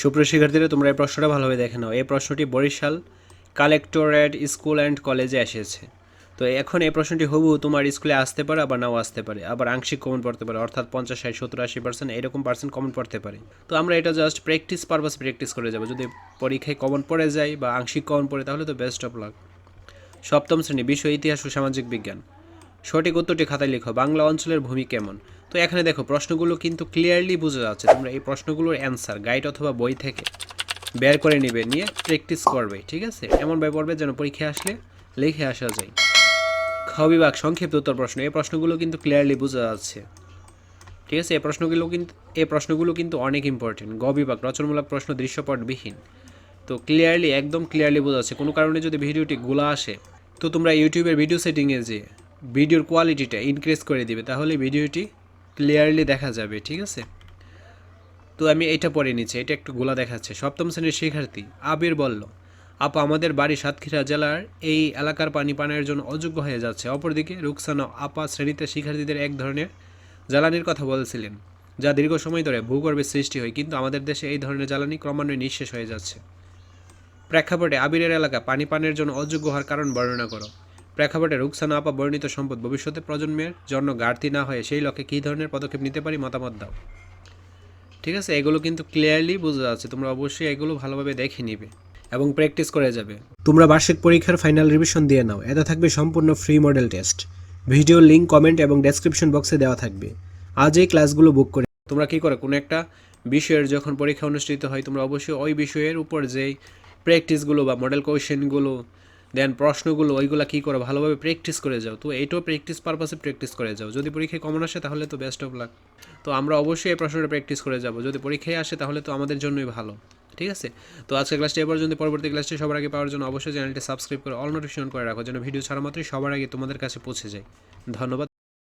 সুপ্রিয় শিক্ষার্থীরা, তোমরা এই প্রশ্নটা ভালোভাবে দেখে নাও। এই প্রশ্নটি বরিশাল কালেক্টরেট স্কুল অ্যান্ড কলেজে এসেছে। তো এখন এই প্রশ্নটি হবু তোমার স্কুলে আসতে পারে, আবার নাও আসতে পারে। আবার আংশিক কমন পড়তে পারে, অর্থাৎ পঞ্চাশ, ষাট, সত্তর, আশি পার্সেন্ট এরকম পার্সেন্ট কমন পড়তে পারে। তো আমরা এটা জাস্ট প্র্যাকটিস পারপাস প্র্যাকটিস করে যাব। যদি পরীক্ষায় কমন পড়ে যায় বা আংশিক কমন পড়ে, তাহলে তো বেস্ট অফ লাক সপ্তম শ্রেণি, বিষয়, ইতিহাস ও সামাজিক বিজ্ঞান। সঠিক উত্তরটি খাতায় লিখো। বাংলা অঞ্চলের ভূমি কেমন? তো এখানে দেখো, প্রশ্নগুলো কিন্তু ক্লিয়ারলি বোঝা যাচ্ছে। তোমরা এই প্রশ্নগুলোর অ্যান্সার গাইড অথবা বই থেকে বের করে নিবে, নিয়ে প্র্যাকটিস করবে, ঠিক আছে? এমনভাবে পড়বে যেন পরীক্ষায় আসলে লিখে আসা যায়। খ বিভাগ, সংক্ষিপ্ত উত্তর প্রশ্ন। এই প্রশ্নগুলো কিন্তু ক্লিয়ারলি বোঝা যাচ্ছে। ঠিক আছে? এই প্রশ্নগুলো কিন্তু এই প্রশ্নগুলো কিন্তু অনেক ইম্পর্টেন্ট গ বিভাগ, রচনামূলক প্রশ্ন দৃশ্যপটবিহীন। তো ক্লিয়ারলি একদম ক্লিয়ারলি বোঝা যাচ্ছে। কোনো কারণে যদি ভিডিওটি গোলা আসে, তো তোমরা ইউটিউবের ভিডিও সেটিংয়ে যে ভিডিওর কোয়ালিটিটা ইনক্রিজ করে দিবে, তাহলে ভিডিওটি ক্লিয়ারলি দেখা যাবে, ঠিক আছে? তো আমি এটা পড়ে নিচ্ছি, এটা একটু গোলা দেখাচ্ছে। সপ্তম শ্রেণির শিক্ষার্থী আবির বলল, আপা, আমাদের বাড়ি সাতক্ষীরা জেলার এই এলাকার পানি পানের জন্য অযোগ্য হয়ে যাচ্ছে। অপরদিকে রুকসানা আপা শ্রেণীতে শিক্ষার্থীদের এক ধরনের জ্বালানির কথা বলছিলেন, যা দীর্ঘ সময় ধরে ভূগর্ভে সৃষ্টি হয়, কিন্তু আমাদের দেশে এই ধরনের জ্বালানি ক্রমান্বয়ে নিঃশেষ হয়ে যাচ্ছে। প্রেক্ষাপটে আবিরের এলাকা পানি পানের জন্য অযোগ্য হওয়ার কারণ বর্ণনা করো। প্রেক্ষাপটে রুকসানা আপা বর্ণিত সম্পদ ভবিষ্যতে প্রজন্মের জন্য ঘাটতি না হয়ে সেই লক্ষ্যে কী ধরনের পদক্ষেপ নিতে পারি মতামত দাও। ঠিক আছে? এগুলো কিন্তু ক্লিয়ারলি বোঝা যাচ্ছে। তোমরা অবশ্যই এগুলো ভালোভাবে দেখে নিবে এবং প্র্যাকটিস করে যাবে। তোমরা বার্ষিক পরীক্ষার ফাইনাল রিভিশন দিয়ে নাও। এতে থাকবে সম্পূর্ণ free model test video link comment এবং ডেসক্রিপশন বক্সে দেওয়া থাকবে। আজ এই ক্লাসগুলো বুক করে তোমরা কি করে? কোনো একটা বিষয়ের যখন পরীক্ষা অনুষ্ঠিত হয়, তোমরা অবশ্যই ওই বিষয়ের উপর যেই প্র্যাকটিসগুলো বা মডেল কোয়েশ্চেনগুলো দেন প্রশ্নগুলো, ওইগুলো কী করো? ভালোভাবে প্র্যাকটিস করে যাও। তো এইটাও প্র্যাকটিস পারপাসে প্র্যাকটিস করে যাও। যদি পরীক্ষায় কমন আসে, তাহলে তো বেস্ট অফ লাক তো আমরা অবশ্যই এই প্রশ্নটা প্র্যাকটিস করে যাব। যদি পরীক্ষায় আসে, তাহলে তো আমাদের জন্যই ভালো। ঠিক আছে? তো আজকে ক্লাসটি এ পর্যন্ত। পরবর্তী ক্লাসটি সবার আগে পাওয়ার জন্য অবশ্যই চ্যানেলটি সাবস্ক্রাইব করে অল নোটিফিকেশন করে রাখো, যেন ভিডিও ছাড়া মাত্রই সবার আগে তোমাদের কাছে পৌঁছে যায়। ধন্যবাদ।